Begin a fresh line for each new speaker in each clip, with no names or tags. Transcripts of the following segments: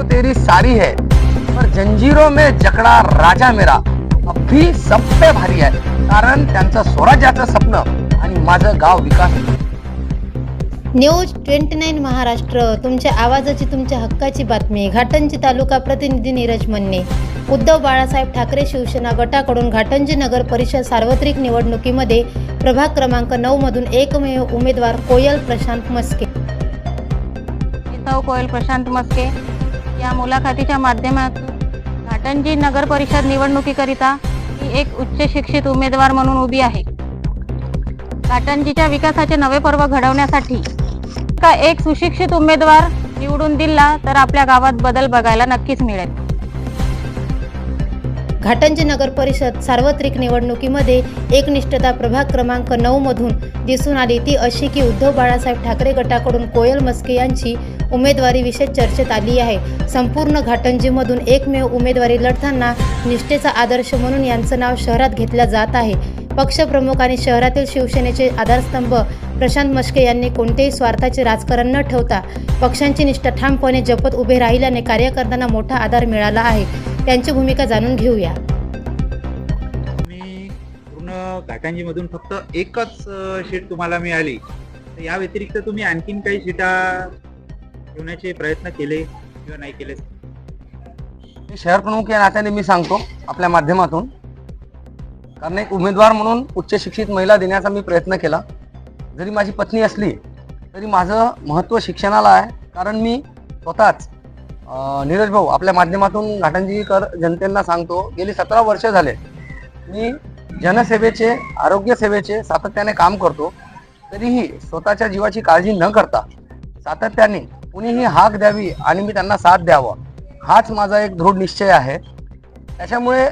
सारी है पर जंजीरों में जकड़ा राजा मेरा। अब भी सब पे भारी आहे कारण त्यांचं स्वराज्याचं स्वप्न आणि माझं गाव Vikas
news twenty nine Maharashtra तुमच्या आवाजाची तुमच्या हक्काची बातमी घाटंजी तालुका प्रतिनिधी नीरज मन्ने उद्धव बाळासाहेब ठाकरे शिवसेना गटाकडून घाटंजी नगर परिषद सार्वत्रिक निवडणुकीमध्ये प्रभाग क्रमांक नऊ मधून एकमेव उमेदवार कोयल प्रशांत मस्के.
कोयल प्रशांत मस्के. या मुलाखतीच्या माध्यमातून घाटंजी नगर परिषद निवडणुकीकरिता ही एक उच्च शिक्षित उमेदवार म्हणून उभी आहे. घाटंजीच्या विकासाचे नवे पर्व घडवण्यासाठी का एक सुशिक्षित उमेदवार निवडून दिला तर आपल्या गावात बदल बघायला नक्कीच मिळेल.
घाटंजी नगर परिषद सार्वत्रिक निवडणुकीमध्ये एकनिष्ठता प्रभाग क्रमांक नऊमधून दिसून आली. ती अशी की उद्धव बाळासाहेब ठाकरे गटाकडून कोयल मस्के यांची उमेदवारी विशेष चर्चेत आली आहे. संपूर्ण घाटंजीमधून एकमेव उमेदवारी लढताना निष्ठेचा आदर्श म्हणून यांचं नाव शहरात घेतलं जात आहे. पक्षप्रमुख आणि शहरातील शिवसेनेचे आधारस्तंभ प्रशांत मस्के यांनी कोणतेही स्वार्थाचे राजकारण न ठेवता पक्षांची निष्ठा ठामपणे जपत उभे राहिल्याने कार्यकर्त्यांना मोठा आधार मिळाला आहे. त्यांची भूमिका जाणून घेऊया.
मी पूर्ण घाटांजीमधून फक्त एकच शीट तुम्हाला मिळाली. तर या व्यतिरिक्त तुम्ही आणखीन काही शीटा ठेवण्याचे प्रयत्न केले किंवा नाही केले?
मी शहर प्रमुख या नात्याने मी सांगतो आपल्या माध्यमातून. कारण एक उमेदवार म्हणून उच्च शिक्षित महिला देण्याचा मी प्रयत्न केला. जरी माझी पत्नी असली तरी माझं महत्त्व शिक्षणाला आहे. कारण मी स्वतःच नीरज भाऊ आपल्या माध्यमातून घाटंजीकर जनतेला सांगतो गेली सतरा वर्ष झाले मी जनसेवेचे आरोग्य सेवेचे सातत्याने काम करतो. तरीही स्वतःच्या जीवाची काळजी न करता सातत्याने कुणीही हाक द्यावी आणि मी त्यांना साथ द्यावा हाच माझा एक दृढ निश्चय आहे. त्याच्यामुळे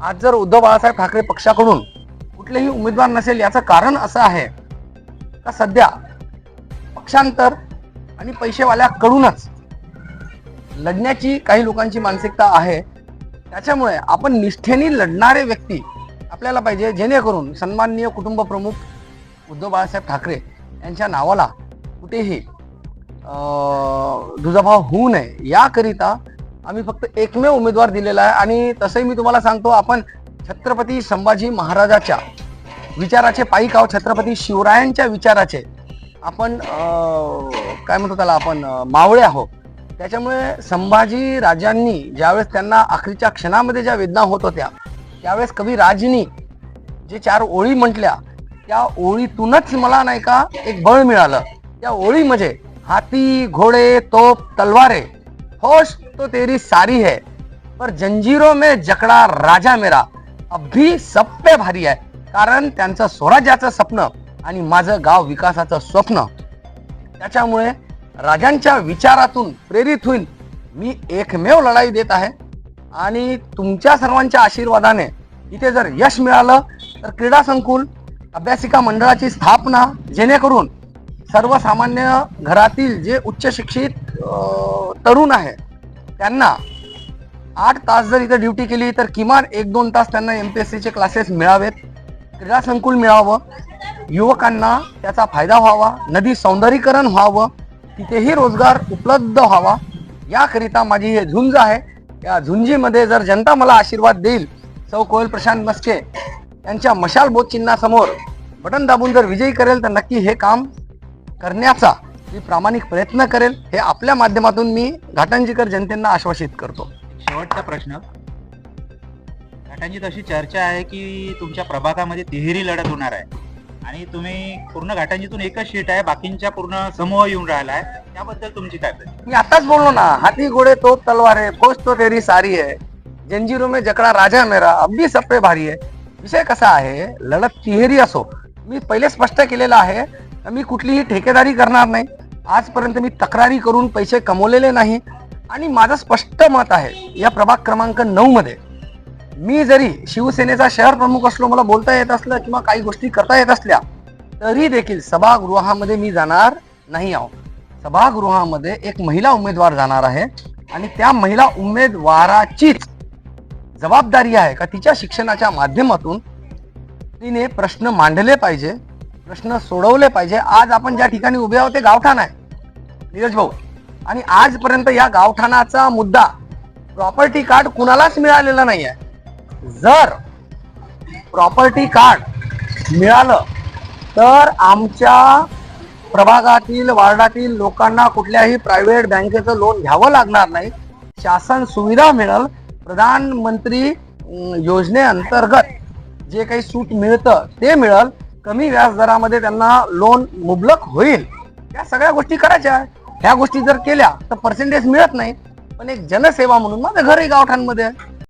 आज जर उद्धव बाळासाहेब ठाकरे पक्षाकडून कुठलेही उमेदवार नसेल याचं कारण असं आहे का सध्या पक्षांतर आणि पैसेवाल्याकडूनच लढण्याची काही लोकांची मानसिकता आहे. त्याच्यामुळे आपण निष्ठेने लढणारे व्यक्ती आपल्याला पाहिजे जेणेकरून सन्माननीय कुटुंब प्रमुख उद्धव बाळासाहेब ठाकरे यांच्या नावाला कुठेही दुजाभाव होऊ नये. याकरिता आम्ही फक्त एकमेव उमेदवार दिलेला आहे आणि तसंही मी तुम्हाला सांगतो आपण छत्रपती संभाजी महाराजाच्या विचाराचे पायीकाव छत्रपती शिवरायांच्या विचाराचे आपण काय म्हणतो त्याला आपण मावळे आहोत. त्याच्यामुळे संभाजी राजांनी ज्यावेळेस त्यांना अखेरच्या क्षणामध्ये ज्या वेदना होत होत्या त्यावेळेस कवी राजनी जे चार ओळी म्हटल्या त्या ओळीतूनच मला नाही का एक बळ मिळालं. त्या ओळी म्हणजे हाती घोडे तोप तलवारे होश तो तेरी सारी है पर जंजीरो में जकड़ा राजा मेरा अभी सप्पे सब पे भारी आहे कारण त्यांचं स्वराज्याचं स्वप्न आणि माझं गाव विकासाचं स्वप्न. त्याच्यामुळे राजांच्या विचारातून प्रेरित होईल मी एकमेव लढाई देत आहे. आणि तुमच्या सर्वांच्या आशीर्वादाने इथे जर यश मिळालं तर क्रीडा संकुल अभ्यासिका मंडळाची स्थापना जेणेकरून सर्वसामान्य घरातील जे उच्च शिक्षित तरुण आहे त्यांना आठ तास जर इथं ड्युटी केली तर किमान एक दोन तास त्यांना एम पी एस सीचे क्लासेस मिळावेत. क्रीडा संकुल मिळावं. युवकांना त्याचा फायदा व्हावा. नदी सौंदर्यीकरण व्हावं. तिथेही रोजगार उपलब्ध व्हावा. याकरिता माझी हे झुंज आहे. या झुंजीमध्ये जर जनता मला आशीर्वाद देईल सौ कोयल प्रशांत मस्के यांच्या मशाल बोध चिन्हासमोर बटन दाबून जर विजयी करेल तर नक्की हे काम करण्याचा मी प्रामाणिक प्रयत्न करेल. हे आपल्या माध्यमातून मी घाटंजीकर जनतेंना आश्वासित करतो.
शेवटचा प्रश्न. घाटंजीत अशी चर्चा आहे की तुमच्या प्रभागामध्ये तिहेरी लढत होणार आहे. आणि तुम्ही पूर्ण घाटांजीतून एकच शीट आहे बाकींच्या पूर्ण समूह येऊन राहिला आहे त्याबद्दल तुमची काय प्रतिक्रिया?
मी आताच बोललो ना हाथी घोड़े तो तलवार है फौज तो तेरी सारी है जंजीरों में जकड़ा राजा मेरा अगदी सप्पे भारी आहे विषय कसा आहे? लढत तिहेरी असो. मी पहिले स्पष्ट केलेलं आहे का मी कुठलीही ठेकेदारी करणार नाही. आजपर्यंत मी तक्रारी करून पैसे कमवलेले नाही. आणि माझं स्पष्ट मत आहे या प्रभाग क्रमांक नऊ मध्ये मी जरी शिवसेनेचा शहर प्रमुख असलो मला बोलता येत असलं किंवा काही गोष्टी करता येत असल्या तरी देखील सभागृहामध्ये मी जाणार नाही आहो. सभागृहामध्ये एक महिला उमेदवार जाणार आहे आणि त्या महिला उमेदवाराचीच जबाबदारी आहे का तिच्या शिक्षणाच्या माध्यमातून तिने प्रश्न मांडले पाहिजे प्रश्न सोडवले पाहिजे. आज आपण ज्या ठिकाणी उभे आहोत ते गावठाण आहे नीरज भाऊ. आणि आजपर्यंत या गावठाणाचा मुद्दा प्रॉपर्टी कार्ड कुणालाच मिळालेला नाही आहे जर प्रॉपर्टी कार्ड मिळालं तर आमच्या प्रभागातील वार्डातील लोकांना कुठल्याही प्रायव्हेट बँकेचं लोन घ्यावं लागणार नाही. शासन सुविधा मिळेल. प्रधानमंत्री योजनेअंतर्गत जे काही सूट मिळतं ते मिळेल. कमी व्याजदरामध्ये त्यांना लोन मुबलक होईल. या सगळ्या गोष्टी करायच्या. ह्या गोष्टी जर केल्या तर पर्सेंटेज मिळत नाही. पण एक जनसेवा म्हणून माझं घरही गावठाणमध्ये. आहे